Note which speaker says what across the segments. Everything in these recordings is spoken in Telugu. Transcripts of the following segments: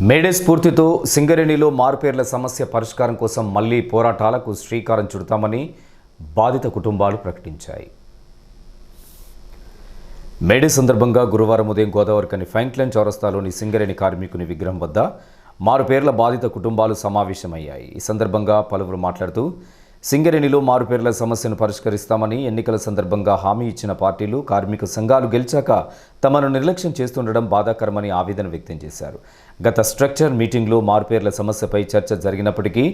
Speaker 1: మేడే స్ఫూర్తితో సింగరేణిలో మారుపేర్ల సమస్య పరిష్కారం కోసం మళ్ళీ పోరాటాలకు శ్రీకారం చుడతామని బాధిత కుటుంబాలు ప్రకటించాయి. మేడే సందర్భంగా గురువారం ఉదయం గోదావరి కని ఫ్రాంక్లైన్ చౌరస్తాలోని సింగరేణి కార్మికుని విగ్రహం వద్ద మారుపేర్ల బాధిత కుటుంబాలు సమావేశమయ్యాయి. ఈ సందర్భంగా పలువురు మాట్లాడుతూ సింగరేణిలో మారుపేర్ల సమస్యను పరిష్కరిస్తామని ఎన్నికల సందర్భంగా హామీ ఇచ్చిన పార్టీలు కార్మిక సంఘాలు గెలిచాక తమను నిర్లక్ష్యం చేస్తుండడం బాధాకరమని ఆవేదన వ్యక్తం చేశారు. గత స్ట్రక్చర్ మీటింగ్లో మార్పేర్ల సమస్యపై చర్చ జరిగినప్పటికీ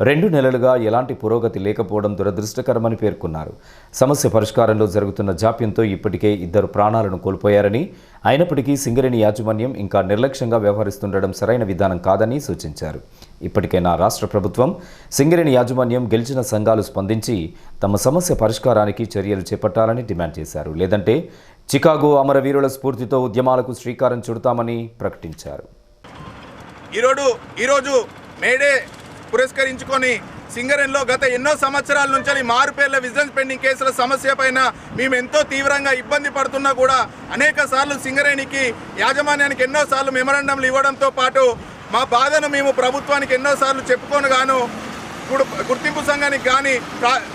Speaker 1: రెండు నెలలుగా ఎలాంటి పురోగతి లేకపోవడం దురదృష్టకరమని పేర్కొన్నారు. సమస్య పరిష్కారంలో జరుగుతున్న జాప్యంతో ఇప్పటికే ఇద్దరు ప్రాణాలను కోల్పోయారని అయినప్పటికీ సింగరేణి యాజమాన్యం ఇంకా నిర్లక్ష్యంగా వ్యవహరిస్తుండడం సరైన విధానం కాదని సూచించారు. ఇప్పటికైనా రాష్ట్ర ప్రభుత్వం సింగరేణి యాజమాన్యం గెలిచిన సంఘాలు స్పందించి తమ సమస్య పరిష్కారానికి చర్యలు చేపట్టాలని డిమాండ్ చేశారు. లేదంటే చికాగో అమరవీరుల స్ఫూర్తితో ఉద్యమాలకు శ్రీకారం చుడతామని ప్రకటించారు.
Speaker 2: ఈరోజు ఈరోజు మేడే పురస్కరించుకొని సింగరేణిలో గత ఎన్నో సంవత్సరాల నుంచి మారుపేర్ల విజిలెన్స్ పెండింగ్ కేసుల సమస్య పైన మేము ఎంతో తీవ్రంగా ఇబ్బంది పడుతున్నా కూడా అనేక సార్లు సింగరేణికి యాజమాన్యానికి ఎన్నో సార్లు మెమరాండంలు ఇవ్వడంతో పాటు మా బాధను మేము ప్రభుత్వానికి ఎన్నోసార్లు చెప్పుకొని గాను గుర్తింపు సంఘానికి కానీ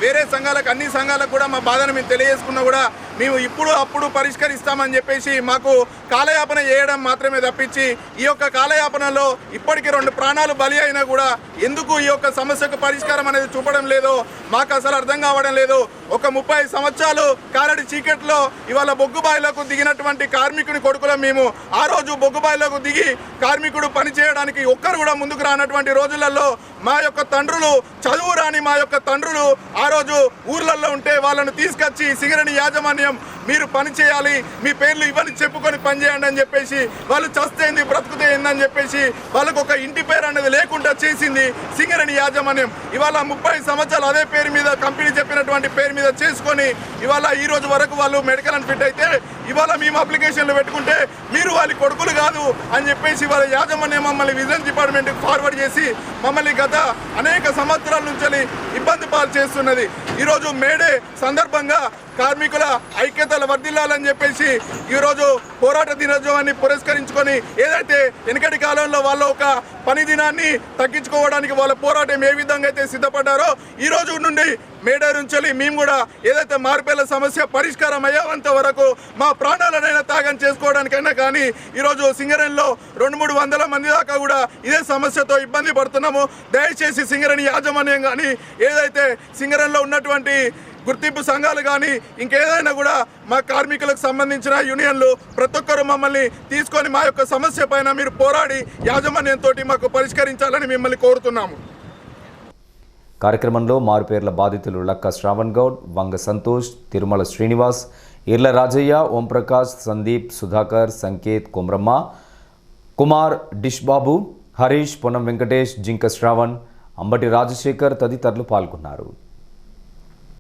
Speaker 2: వేరే సంఘాలకు అన్ని సంఘాలకు కూడా మా బాధను మేము తెలియజేసుకున్నా కూడా మేము ఇప్పుడు అప్పుడు పరిష్కరిస్తామని చెప్పేసి మాకు కాలయాపన చేయడం మాత్రమే తప్పించి ఈ యొక్క కాలయాపనలో ఇప్పటికీ రెండు ప్రాణాలు బలి అయినా కూడా ఎందుకు ఈ యొక్క సమస్యకు పరిష్కారం అనేది చూపడం లేదో మాకు అసలు అర్థం కావడం లేదు. ఒక ముప్పై సంవత్సరాలు కారడి చీకట్లో ఇవాళ బొగ్గుబాయిలకు దిగినటువంటి కార్మికుని కొడుకులం మేము. ఆ రోజు బొగ్గుబాయిలకు దిగి కార్మికుడు పని చేయడానికి ఒక్కరు కూడా ముందుకు రానటువంటి రోజులలో మా యొక్క తండ్రులు చదువు రాని మా యొక్క తండ్రులు ఆ రోజు ఊర్లలో ఉంటే వాళ్ళను తీసుకొచ్చి సింగరణి యాజమాన్యం మీరు పని చేయాలి మీ పేర్లు ఇవన్నీ చెప్పుకొని పని చేయండి అని చెప్పేసి వాళ్ళు చస్తేంది బ్రతుకుతే అని చెప్పేసి వాళ్ళకు ఒక ఇంటి పేరు అనేది లేకుండా చేసింది సింగరేణి యాజమాన్యం. ఇవాళ ముప్పై సంవత్సరాలు అదే పేరు మీద కంపెనీ చెప్పినటువంటి పేరు మీద చేసుకొని ఇవాళ ఈ రోజు వరకు వాళ్ళు మెడికల్ అని ఫిట్ అయితే ఇవాళ మేము అప్లికేషన్లు పెట్టుకుంటే మీరు వాళ్ళ కొడుకులు కాదు అని చెప్పేసి వాళ్ళ యాజమాన్యం మమ్మల్ని విజిలెన్స్ డిపార్ట్మెంట్కి ఫార్వర్డ్ చేసి మమ్మల్ని గత అనేక సంవత్సరాల నుంచి ఇబ్బంది పాలు చేస్తున్నది. ఈరోజు మేడే సందర్భంగా కార్మికుల ఐక్యతలు వర్ధిల్లాలని చెప్పేసి ఈరోజు పోరాట దినోత్సవాన్ని పురస్కరించుకొని ఏదైతే వెనకటి కాలంలో వాళ్ళ ఒక పని దినాన్ని తగ్గించుకోవడానికి వాళ్ళ పోరాటం ఏ విధంగా అయితే సిద్ధపడ్డారో ఈ రోజు నుండి మేడర్ నుంచి మేము కూడా ఏదైతే మార్పేల సమస్య పరిష్కారం అయ్యేంత వరకు మా ప్రాణాలనైనా త్యాగం చేసుకోవడానికైనా కానీ ఈరోజు సింగరేణిలో రెండు మూడు వందల మంది దాకా కూడా ఇదే సమస్యతో ఇబ్బంది పడుతున్నాము. దయచేసి సింగరేణి యాజమాన్యం కానీ ఏదైతే సింగరేణిలో ఉన్నటువంటి గుర్తింపు సంఘాలు కానీ ఇంకేదైనా కూడా మా కార్మికులకు సంబంధించిన యూనియన్లు ప్రతి ఒక్కరు మమ్మల్ని తీసుకొని మా యొక్క సమస్య పైన మీరు పోరాడి యాజమాన్యంతో మాకు పరిష్కరించాలని మిమ్మల్ని కోరుతున్నాము.
Speaker 1: కార్యక్రమంలో మారుపేర్ల బాధితులు లక్క శ్రావణ్ గౌడ్ వంగ సంతోష్ తిరుమల శ్రీనివాస్ ఇర్ల రాజయ్య ఓంప్రకాష్ సందీప్ సుధాకర్ సంకేత్ కుమ్రమ్మ కుమార్ డిష్బాబు హరీష్ పొన్నం వెంకటేష్ జింక శ్రావణ్ అంబటి రాజశేఖర్ తదితరులు పాల్గొన్నారు.